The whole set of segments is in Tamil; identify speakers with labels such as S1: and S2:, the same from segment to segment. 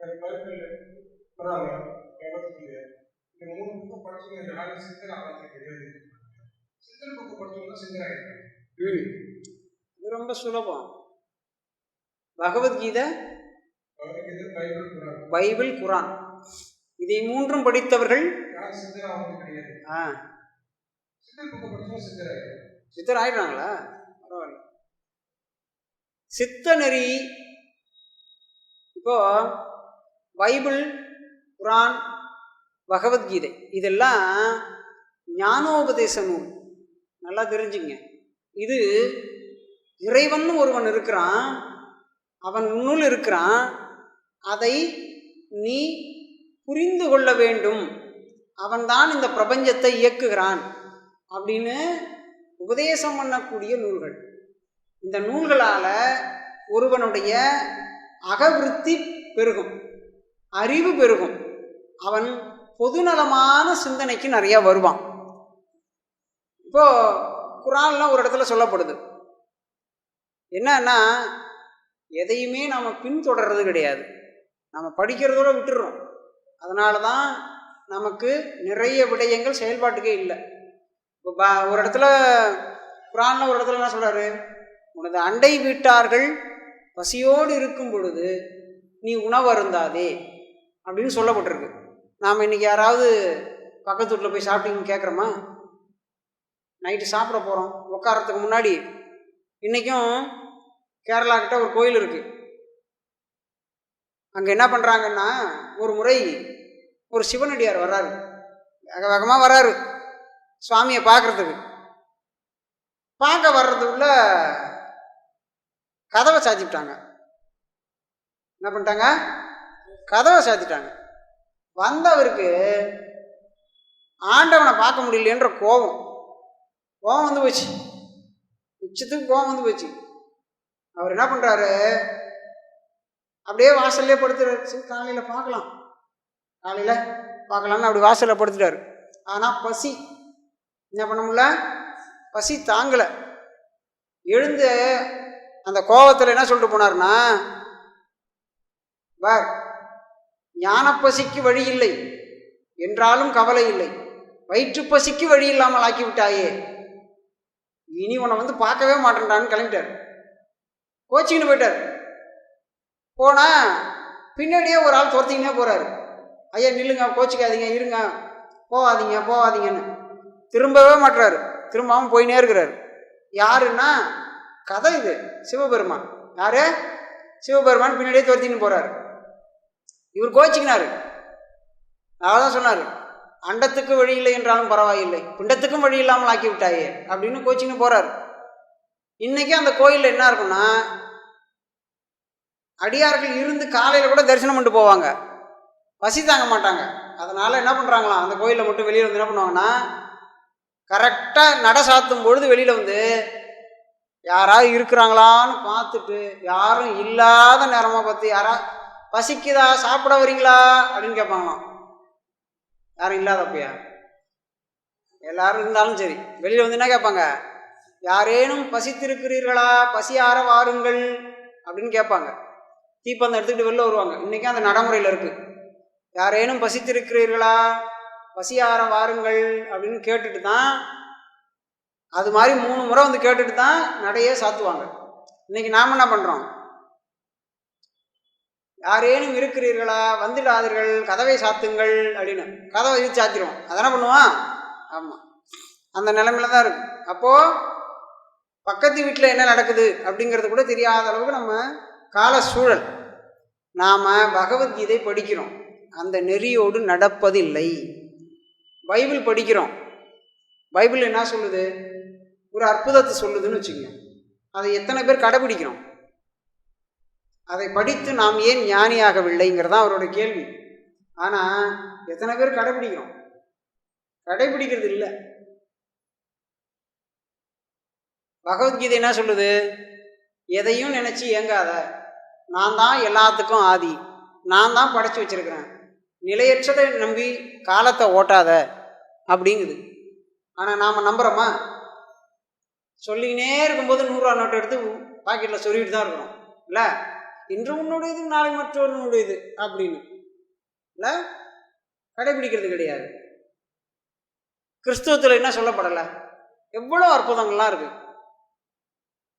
S1: பகவத்கீதை இந்த மூணு புக்கு யாரும் சித்தர் ஆகிறது கிடையாது சித்தர் புக்கு படிச்சவங்க சித்தர் ஆகிருக்காங்க
S2: ம் இது ரொம்ப சுலபம். பகவத்கீதை
S1: பைபிள் குரான்.
S2: இதை மூன்றும் படித்தவர்கள் ஆ.
S1: சித்தர்
S2: ஆயிடுறாங்களா? பரவாயில்ல. சித்த நெறி இப்போ பைபிள் குரான் பகவத்கீதை. இதெல்லாம் ஞானோபதேச நூல் நல்லா தெரிஞ்சுங்க. இது இறைவன் ஒருவன் இருக்கிறான் அவன் உன்னுள் இருக்கிறான் அதை நீ புரிந்து கொள்ள வேண்டும். அவன்தான் இந்த பிரபஞ்சத்தை இயக்குகிறான் அப்படின்னு உபதேசம் பண்ணக்கூடிய நூல்கள். இந்த நூல்களால் ஒருவனுடைய அகவிருத்தி பெருகும். அறிவு பெருகும். அவன் பொதுநலமான சிந்தனைக்கு நிறையா வருவான். இப்போ குரான்லாம் ஒரு இடத்துல சொல்லப்படுது. என்னன்னா எதையுமே நாம் பின்தொடர்றது கிடையாது. நம்ம படிக்கிறதோட விட்டுடுறோம் அதனால தான் நமக்கு நிறைய விடயங்கள் செயல்பாட்டுக்கே இல்லை. இப்போ பா ஒரு இடத்துல குரானில் ஒரு இடத்துல என்ன சொல்கிறாரு உனது அண்டை வீட்டார்கள் பசியோடு இருக்கும் பொழுது நீ உணவருந்தாதே. அப்படின்னு சொல்லப்பட்டிருக்கு. நாம் இன்னைக்கு யாராவது பக்கத்து வீட்டில் போய் சாப்பிட்டீங்கன்னு கேட்குறோமா நைட்டு சாப்பிட போகிறோம் உட்காரத்துக்கு முன்னாடி இன்றைக்கும் கேரளா கிட்ட ஒரு கோயில் இருக்குது அங்கே என்ன பண்ணுறாங்கன்னா ஒரு முறை ஒரு சிவனடியார் வர்றாரு. வேக வேகமாக வர்றாரு. சுவாமியை பார்க்குறதுக்கு பார்க்க வர்றதுக்குள்ள கதவை சாத்திட்டாங்க. என்ன பண்ணிட்டாங்க? கதவை சாத்திட்டாங்க. வந்தவருக்கு ஆண்டவனை பார்க்க முடியலன்ற கோபம். கோபம் வந்து போச்சு. உச்சத்துக்கு கோபம் வந்து போச்சு. அவர் என்ன பண்ணுறாரு அப்படியே வாசல்லே படுத்துறாரு. காலையில் பார்க்கலாம். காலையில் பார்க்கலான்னு அப்படி வாசலில் படுத்துட்டாரு. ஆனால் பசி. என்ன பண்ண முடியல? பசி தாங்கலை. எழுந்து அந்த கோபத்தில் என்ன சொல்லிட்டு போனார்னா பார் ஞானப்பசிக்கு வழி இல்லை என்றாலும் கவலை இல்லை. வயிற்று பசிக்கு வழி இல்லாமல் ஆக்கி விட்டாயே இனி உன்னை வந்து பார்க்கவே மாட்டேன்டான்னு கிளம்பிட்டார். கோச்சிங்னு போயிட்டார். போனால் பின்னாடியே ஒரு ஆள் துரத்திங்கன்னே போகிறாரு ஐயா நில்லுங்க கோச்சிக்காதீங்க இருங்க. போகாதீங்க போகாதீங்கன்னு திரும்பவே மாட்டுறாரு. திரும்பாமல் போயினே இருக்கிறார். யாருன்னா கதை இது. சிவபெருமான். யாரு? சிவபெருமான் பின்னாடியே துரத்தின்னு போகிறாரு இவர் கோச்சிக்கினார் அதான் சொன்னார் அண்டத்துக்கு வழி இல்லை என்றாலும் பரவாயில்லை. பிண்டத்துக்கும் வழி இல்லாமல் ஆக்கி விட்டாயே அப்படின்னு கோச்சிங்னு போகிறார் இன்னைக்கு அந்த கோயிலில் என்ன இருக்குன்னா அடியார்கள் இருந்து காலையில் கூட தரிசனம் பண்ணிட்டு போவாங்க. பசி தாங்க மாட்டாங்க. அதனால் என்ன பண்ணுறாங்களாம் அந்த கோயிலில் மட்டும் வெளியில் வந்து என்ன பண்ணுவாங்கன்னா கரெக்டாக நட சாத்தும் பொழுது வெளியில் வந்து யாராவது இருக்கிறாங்களான்னு பார்த்துட்டு யாரும் இல்லாத நேரமாக பார்த்து யாரா பசிக்குதா? சாப்பிட வரீங்களா அப்படின்னு கேட்பாங்களாம். யாரும் இல்லாதப்பையா? எல்லாரும் இருந்தாலும் சரி. வெளியில் வந்து என்ன கேட்பாங்க? யாரேனும் பசித்திருக்கிறீர்களா? ஆற வாருங்கள் அப்படின்னு கேட்பாங்க. தீப்பந்தம் எடுத்துக்கிட்டு வெளில வருவாங்க. இன்றைக்கும் அந்த நடைமுறையில் இருக்குது யாரேனும் பசித்திருக்கிறீர்களா? ஆற வாருங்கள் அப்படின்னு கேட்டுட்டு தான் அது மாதிரி மூணு முறை வந்து கேட்டுட்டு தான் நடையே சாத்துவாங்க. இன்றைக்கி நாம் என்ன பண்ணுறோம் யாரேனும் இருக்கிறீர்களா? வந்துடாதீர்கள். கதவை சாத்துங்கள் அப்படின்னு. கதவை இது சாத்திடுவோம். அதென்ன பண்ணுவான் ஆமாம் அந்த நிலைமையில தான் இருக்கும். அப்போது பக்கத்து வீட்டில் என்ன நடக்குது அப்படிங்கிறது கூட தெரியாத அளவுக்கு நம்ம கால சூழல் நாம் பகவத்கீதை படிக்கிறோம். அந்த நெறியோடு நடப்பதில்லை. பைபிள் படிக்கிறோம். பைபிள் என்ன சொல்லுது? ஒரு அற்புதத்தை சொல்லுதுன்னு வச்சுக்கோங்க. அதை எத்தனை பேர் கடைபிடிக்கிறோம்? அதை படித்து நாம் ஏன் ஞானியாகவில்லைங்கிறது தான் அவரோட கேள்வி. ஆனால் எத்தனை பேர் கடைபிடிக்கிறோம்? கடைபிடிக்கிறது இல்லை. பகவத்கீதை என்ன சொல்லுது? எதையும் நினச்சி ஏங்காத நான் தான் எல்லாத்துக்கும் ஆதி. நான் தான் படைச்சி வச்சிருக்கிறேன். நிலையற்றதை நம்பி காலத்தை ஓட்டாத அப்படிங்குது. ஆனால் நாம் நம்புகிறோமா சொல்லிக்கினே இருக்கும்போது நூறுரூவா நோட்டு எடுத்து பாக்கெட்டில் சொல்லிட்டு தான் இருக்கிறோம். இல்லை? இன்று உன்னுடையது நாளை மற்றொருனுடையது அப்படின்னு. இல்லை? கடைபிடிக்கிறது கிடையாது. கிறிஸ்துவத்தில் என்ன சொல்லப்படலை? எவ்வளோ அற்புதங்கள்லாம் இருக்கு.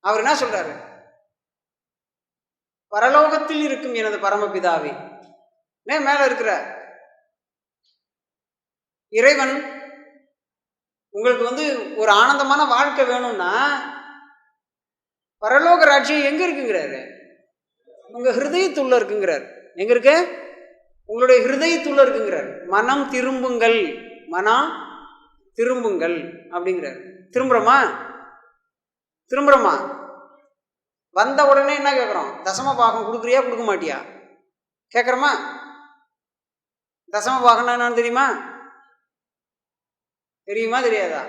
S2: அவர் என்ன சொல்றாரு? பரலோகத்தில் இருக்கும் எனது பரமபிதாவே. நே மேல இருக்கிற. இறைவன் உங்களுக்கு வந்து ஒரு ஆனந்தமான வாழ்க்கை வேணும்னா பரலோக ராட்சியம் எங்க இருக்குங்கிறாரு? உங்கள் ஹிருதயத்துள்ள இருக்குங்கிறார் எங்கே இருக்கு? உங்களுடைய ஹிருதயத்துள்ள இருக்குங்கிறார் மனம் திரும்புங்கள். மனம் திரும்புங்கள் அப்படிங்கிறார். திரும்புகிறோமா திரும்புகிறோமா வந்த உடனே என்ன கேட்குறோம் தசம பாகம் கொடுக்குறியா கொடுக்க மாட்டியா? கேட்குறோமா தசம பாகம்னா என்னன்னு தெரியுமா? தெரியுமா தெரியாதா?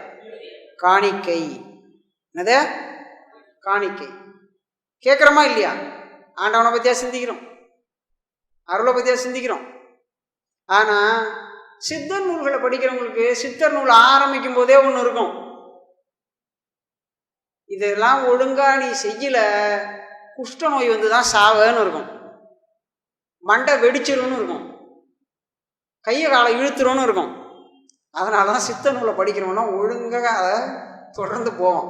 S2: காணிக்கை. என்னது? காணிக்கை. கேட்குறோமா இல்லையா? ஆண்டவனை பற்றியா சிந்திக்கிறோம்? அருளை பற்றியா சிந்திக்கிறோம்? ஆனால் சித்தர் நூல்களை படிக்கிறவங்களுக்கு சித்தர் நூல் ஆரம்பிக்கும் போதே ஒன்று இருக்கும். இதெல்லாம் ஒழுங்காக நீ செய்யலை குஷ்ட நோய் வந்து தான் சாவன்னு இருக்கும். மண்டை வெடிச்சிரும்னு இருக்கும். கையை காலை இழுத்துரும்னு இருக்கும். அதனால தான் சித்த நூலை படிக்கிறோம்னா ஒழுங்காக அதை தொடர்ந்து போவோம்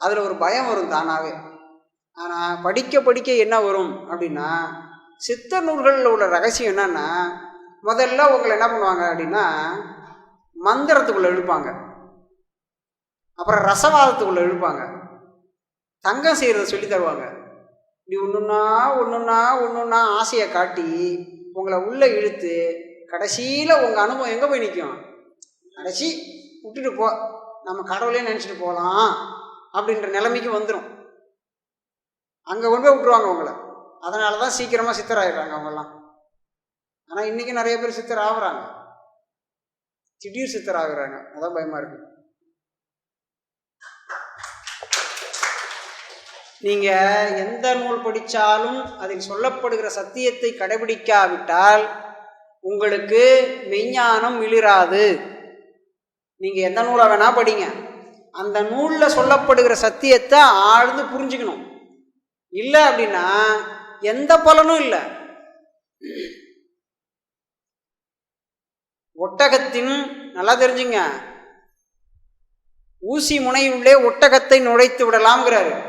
S2: அதில் ஒரு பயம் வரும் தானாகவே ஆனால் படிக்க படிக்க என்ன வரும் அப்படின்னா சித்த நூல்களில் உள்ள ரகசியம் என்னன்னா முதல்ல உங்களை என்ன பண்ணுவாங்க அப்படின்னா மந்திரத்துக்குள்ளே இழுப்பாங்க. அப்புறம் ரசவாதத்துக்குள்ளே இழுப்பாங்க. தங்கம் செய்கிறத சொல்லி தருவாங்க. இப்படி ஒன்றுன்னா ஒன்றுன்னா ஒன்றுன்னா ஆசையை காட்டி உங்களை உள்ளே இழுத்து கடைசியில் உங்கள் அனுபவம் எங்கே போய் நிற்கும் கடைசி விட்டுட்டு போ. நம்ம கடவுளே நினச்சிட்டு போகலாம் அப்படின்ற நிலைமைக்கு வந்துடும் அங்கே கொண்டு போய் விட்டுருவாங்க உங்களை. அதனால தான் சீக்கிரமாக சித்தராயிடுறாங்க அவங்கெல்லாம். ஆனால் இன்றைக்கி நிறைய பேர் சித்தர் ஆகுறாங்க திடீர் சித்தர் ஆகுறாங்க அதான் பயமாக இருக்குது நீங்கள் எந்த நூல் படித்தாலும் அதில் சொல்லப்படுகிற சத்தியத்தை கடைபிடிக்காவிட்டால் உங்களுக்கு மெய்ஞானம் மிளிராது நீங்கள் எந்த நூலை வேணால் படிங்க. அந்த நூலில் சொல்லப்படுகிற சத்தியத்தை ஆழ்ந்து புரிஞ்சுக்கணும். இல்லை அப்படின்னா எந்த பலனும் இல்லை. ஒட்டகத்தின் நல்லா தெரிஞ்சுங்க. ஊசி முனையுள்ளே ஒட்டகத்தை நுழைத்து விடலாம்ங்கிறாரு.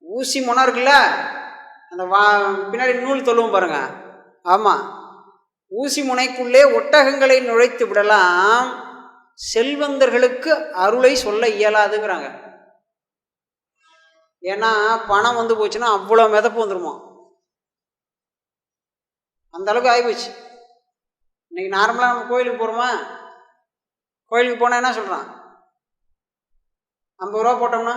S2: ஊசி முனை இருக்குல்ல? அந்த வா பின்னாடி நூல் தொழுவும் பாருங்க. ஆமாம் ஊசி முனைக்குள்ளே ஒட்டகங்களை நுழைத்து விடலாம். செல்வந்தர்களுக்கு அருளை சொல்ல இயலாதுங்கிறாங்க. ஏன்னா பணம் வந்து போச்சுன்னா அவ்வளோ மிதப்பு வந்துருமா? அந்த அளவுக்கு ஆகிப்போச்சு இன்னைக்கு நார்மலாக நம்ம கோயிலுக்கு போகிறோமா கோயிலுக்கு போனால் என்ன சொல்கிறான் ஐம்பது ரூபா போட்டோம்னா?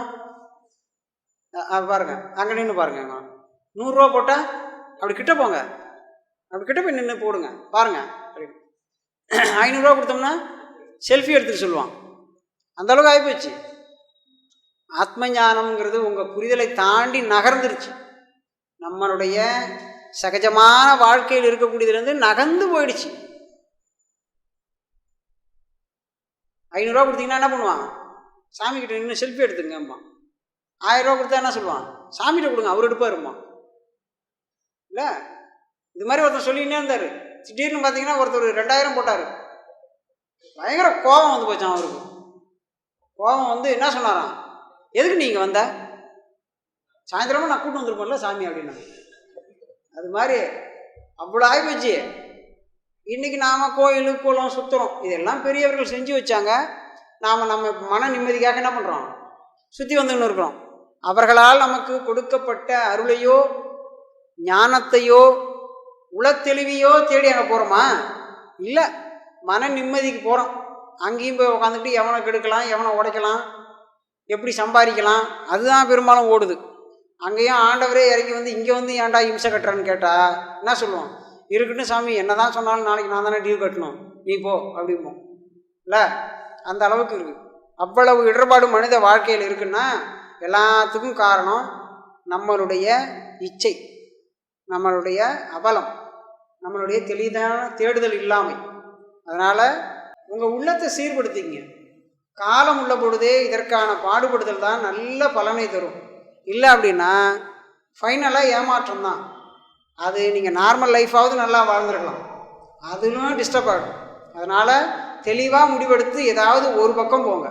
S2: பாருங்க. அங்கே நின்று பாருங்க. நூறுரூவா போட்டால் அப்படி கிட்ட போங்க. அப்படி கிட்ட போய் நின்று போடுங்க. பாருங்க. அப்படின்னு. ஐநூறுரூவா கொடுத்தோம்னா செல்ஃபி எடுத்துகிட்டு சொல்லுவான். அந்த அளவுக்கு ஆகிப்போச்சு ஆத்ம ஞானம்ங்கிறது உங்கள் புரிதலை தாண்டி நகர்ந்துருச்சு. நம்மளுடைய சகஜமான வாழ்க்கையில் இருக்கக்கூடியதுலேருந்து நகர்ந்து போயிடுச்சு. ஐநூறுரூவா கொடுத்தீங்கன்னா என்ன பண்ணுவான் சாமி கிட்ட நின்று செல்ஃபி எடுத்துங்கம்மா ஆயிரம் ரூபா கொடுத்தா என்ன சொல்லுவான் சாமிகிட்ட கொடுங்க அவர் எடுப்பாருமா இல்லை? இது மாதிரி ஒருத்தர் சொல்லிக்கிட்டே இருந்தார். திடீர்னு பார்த்தீங்கன்னா ஒருத்தர் ரெண்டாயிரம் போட்டார். பயங்கர கோபம் வந்து போச்சான் அவருக்கு. கோபம் வந்து என்ன சொன்னாராம்? எதுக்கு நீங்கள் வந்த? சாயந்தரமாக நான் கூட்டு வந்திருப்பேன்ல சாமி அப்படின்னா. அது மாதிரி அவ்வளோ ஆகிப்போச்சு இன்னைக்கு நாம் கோயில் குளம் சுற்றுறோம் இதெல்லாம் பெரியவர்கள் செஞ்சு வச்சாங்க. நாம் நம்ம மன நிம்மதிக்காக என்ன பண்ணுறோம் சுற்றி வந்துன்னு இருக்கிறோம். அவர்களால் நமக்கு கொடுக்கப்பட்ட அருளையோ ஞானத்தையோ உளத்தெளிவையோ தேடி அங்கே போகிறோமா இல்லை மன நிம்மதிக்கு போகிறோம் அங்கேயும் போய் உட்காந்துக்கிட்டு எவனை கெடுக்கலாம் எவனை உடைக்கலாம் எப்படி சம்பாதிக்கலாம்? அதுதான் பெரும்பாலும் ஓடுது. அங்கேயும் ஆண்டவரே இறங்கி வந்து இங்கே வந்து ஏன்டா இம்சை கட்டுறன்னு கேட்டால் என்ன சொல்லுவோம் இருக்கட்டும் சாமி என்ன தான் சொன்னாலும் நாளைக்கு நான் தானே டியூ கட்டணும். நீ போ அப்படிம்போம் இல்லை அந்த அளவுக்கு இருக்குது அவ்வளவு இடர்பாடு மனித வாழ்க்கையில் இருக்குன்னா எல்லாத்துக்கும் காரணம் நம்மளுடைய இச்சை நம்மளுடைய அவலம் நம்மளுடைய தெளிதான தேடுதல் இல்லாமை. அதனால் உங்கள் உள்ளத்தை சீர்படுத்திங்க காலம் உள்ள பொழுதே இதற்கான பாடுபடுதல் தான் நல்ல பலனை தரும். இல்லை அப்படின்னா ஃபைனலாக ஏமாற்றம் தான் அது நீங்கள் நார்மல் லைஃபாவது நல்லா வாழ்ந்துருக்கலாம். அதிலும் டிஸ்டர்ப் ஆகிடும் அதனால் தெளிவாக முடிவெடுத்து ஏதாவது ஒரு பக்கம் போங்க.